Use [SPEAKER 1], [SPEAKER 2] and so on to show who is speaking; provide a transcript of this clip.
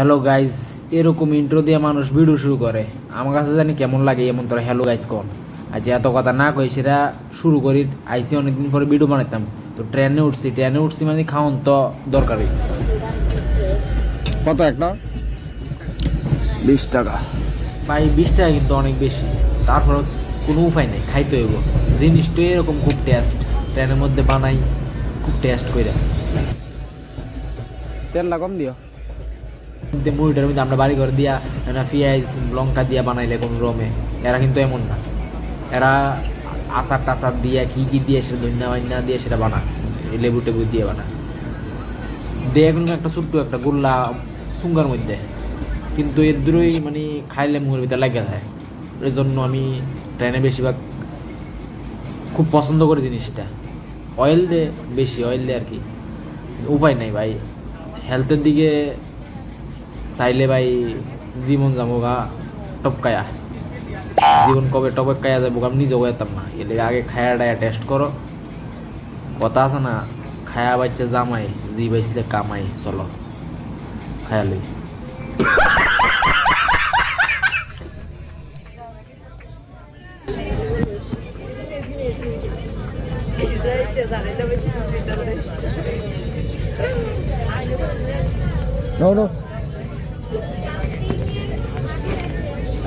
[SPEAKER 1] Hello guys এরকম intro দিয়ে মানুষ ভিডিও শুরু করে। আমার কাছে জানি কেমন লাগে এমন তোরা হ্যালো গাইজ কন। আজ এত কথা না কই সেটা শুরু করি। আইসি অনেকদিন পরে ভিডিও বানাইতাম। তো ট্রেনে উঠছি ট্রেনে উঠছি মানে খাওয়ান তো দরকারই।
[SPEAKER 2] কত একটা? বিশ টাকা।
[SPEAKER 1] ভাই বিশ টাকা কিন্তু অনেক বেশি। তারপর কোনো উপায় নেই খাইতে হইব। জিনিসটা এরকম খুব টেস্ট ট্রেনের মধ্যে বানাই খুব টেস্ট করে
[SPEAKER 2] তেলটা কম দিও।
[SPEAKER 1] মুড়িটার মধ্যে আমরা বাড়ি করে দিয়া, না পেঁয়াজ, লঙ্কা দিয়া বানাইলে কোনো রমে। এরা কিন্তু এমন না। এরা আচার টাচার দিয়ে কি কি দিয়ে সেটা ধন্যা বান্যা দিয়ে সেটা বানা লেবু টেবু দিয়ে বানা দিয়ে কোনো একটা ছোট্ট একটা গোল্লা সুঙ্গার মধ্যে। কিন্তু এর দূরই মানে খাইলে মুখের ভিতরে লাগে যায়। এই জন্য আমি ট্রেনে বেশিরভাগ খুব পছন্দ করি জিনিসটা। অয়েল দে, বেশি অয়েল দে আর কি। উপায় নাই ভাই। হেলথের দিকে চাইলে ভাই জীবন যাব গা, টপকায়া। জীবন কবে টপকায়া যাব আমি নিজেও যেতাম না। এর লেগে আগে খায়া ডায়া টেস্ট করো কথা আছে না, খায়া বাচ্চা জামাই জি বাইসলে কামাই, চলো। খায়া লই
[SPEAKER 2] নো